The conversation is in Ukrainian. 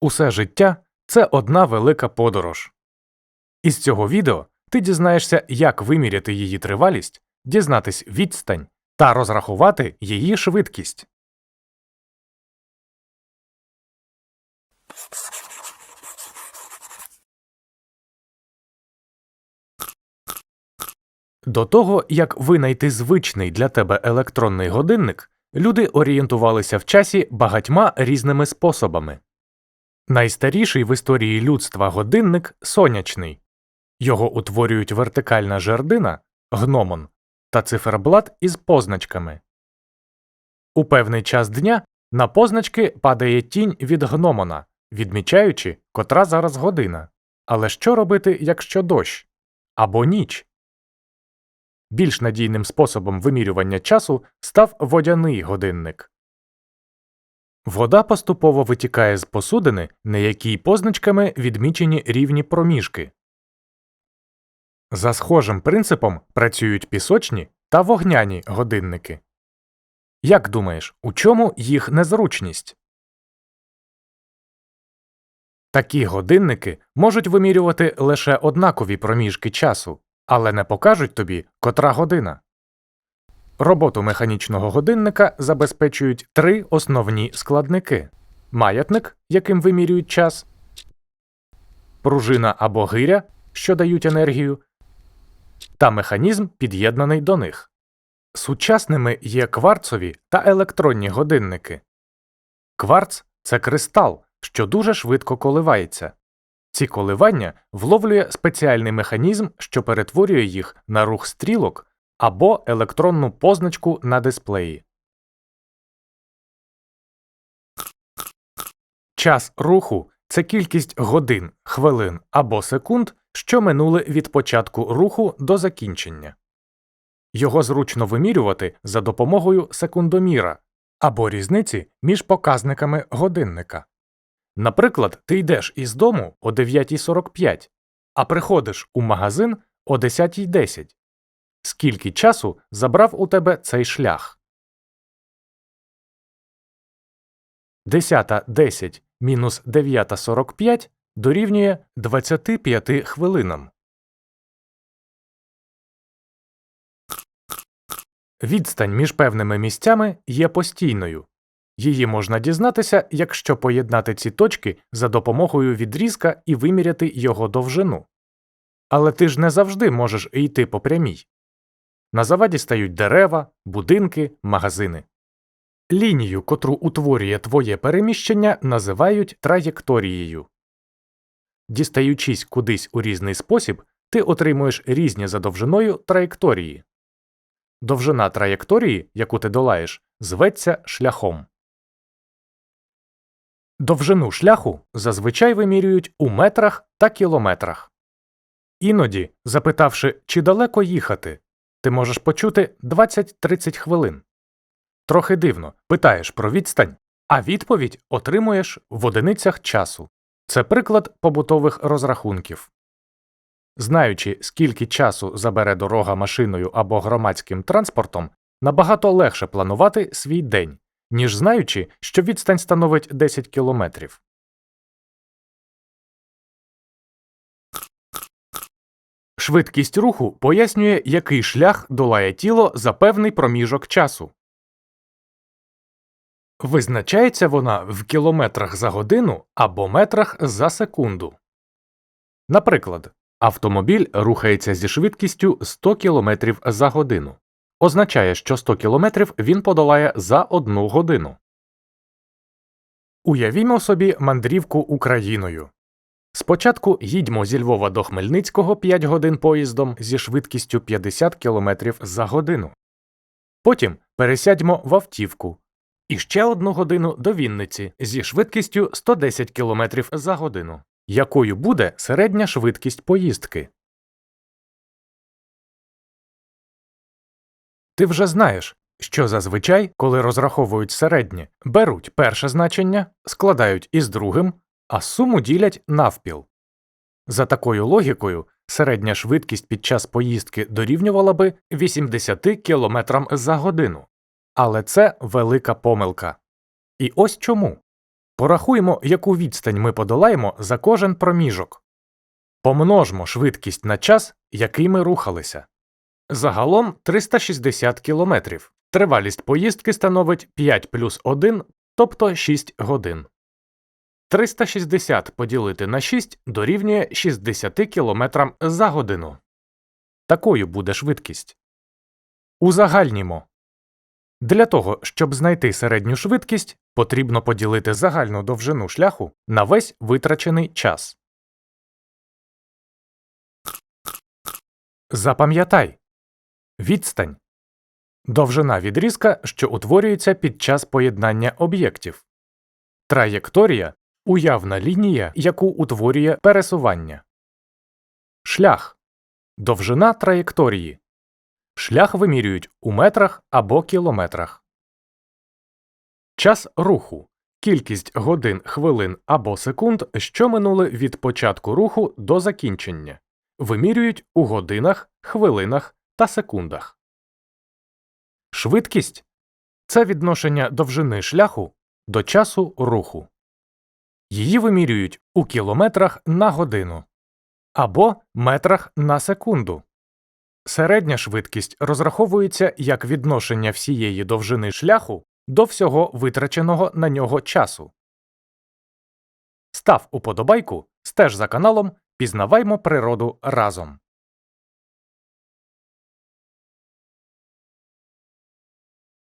Усе життя це одна велика подорож. Із цього відео ти дізнаєшся, як виміряти її тривалість, дізнатись відстань та розрахувати її швидкість. До того, як винайти звичний для тебе електронний годинник, люди орієнтувалися в часі багатьма різними способами. Найстаріший в історії людства годинник сонячний. Його утворюють вертикальна жердина гномон та циферблат із позначками. У певний час дня на позначки падає тінь від гномона, відмічаючи, котра зараз година. Але що робити, якщо дощ або ніч? Більш надійним способом вимірювання часу став водяний годинник. Вода поступово витікає з посудини, на якій позначками відмічені рівні проміжки. За схожим принципом працюють пісочні та вогняні годинники. Як думаєш, у чому їх незручність? Такі годинники можуть вимірювати лише однакові проміжки часу, але не покажуть тобі, котра година. Роботу механічного годинника забезпечують три основні складники маятник, яким вимірюють час, пружина або гиря, що дають енергію, та механізм, під'єднаний до них. Сучасними є кварцові та електронні годинники. Кварц це кристал, що дуже швидко коливається. Ці коливання вловлює спеціальний механізм, що перетворює їх на рух стрілок або електронну позначку на дисплеї. Час руху це кількість годин, хвилин або секунд, що минули від початку руху до закінчення. Його зручно вимірювати за допомогою секундоміра або різниці між показниками годинника. Наприклад, ти йдеш із дому о 9.45, а приходиш у магазин о 10.10. Скільки часу забрав у тебе цей шлях? 10.10 мінус 9.45 дорівнює 25 хвилинам. Відстань між певними місцями є постійною. Її можна дізнатися, якщо поєднати ці точки за допомогою відрізка і виміряти його довжину. Але ти ж не завжди можеш йти по прямій. На заваді стають дерева, будинки, магазини. Лінію, котру утворює твоє переміщення, називають траєкторією. Дістаючись кудись у різний спосіб, ти отримуєш різні за довжиною траєкторії. Довжина траєкторії, яку ти долаєш, зветься шляхом. Довжину шляху зазвичай вимірюють у метрах та кілометрах. Іноді, запитавши, чи далеко їхати, ти можеш почути 20-30 хвилин. Трохи дивно питаєш про відстань, а відповідь отримуєш в одиницях часу. Це приклад побутових розрахунків. Знаючи, скільки часу забере дорога машиною або громадським транспортом, набагато легше планувати свій день, ніж знаючи, що відстань становить 10 кілометрів. Швидкість руху пояснює, який шлях долає тіло за певний проміжок часу. Визначається вона в кілометрах за годину або метрах за секунду. Наприклад, автомобіль рухається зі швидкістю 100 км за годину. Означає, що 100 км він подолає за одну годину. Уявімо собі мандрівку Україною. Спочатку їдьмо зі Львова до Хмельницького 5 годин поїздом зі швидкістю 50 км за годину. Потім пересядьмо в автівку і ще одну годину до Вінниці зі швидкістю 110 км за годину. Якою буде середня швидкість поїздки? Ти вже знаєш, що зазвичай, коли розраховують середнє, беруть перше значення, складають із другим, а суму ділять навпіл. За такою логікою, середня швидкість під час поїздки дорівнювала би 80 км за годину. Але це велика помилка. І ось чому. Порахуємо, яку відстань ми подолаємо за кожен проміжок. Помножмо швидкість на час, який ми рухалися. Загалом 360 км. Тривалість поїздки становить 5 плюс 1, тобто 6 годин. 360 поділити на 6 дорівнює 60 км за годину. Такою буде швидкість. Узагальнімо. Для того, щоб знайти середню швидкість, потрібно поділити загальну довжину шляху на весь витрачений час. Запам'ятай відстань довжина відрізка, що утворюється під час поєднання об'єктів. Траєкторія уявна лінія, яку утворює пересування. Шлях довжина траєкторії. Шлях вимірюють у метрах або кілометрах. Час руху кількість годин, хвилин або секунд, що минули від початку руху до закінчення, вимірюють у годинах, хвилинах та секундах. Швидкість це відношення довжини шляху до часу руху. Її вимірюють у кілометрах на годину або метрах на секунду. Середня швидкість розраховується як відношення всієї довжини шляху до всього витраченого на нього часу. Став уподобайку, стеж за каналом, пізнаваймо природу разом.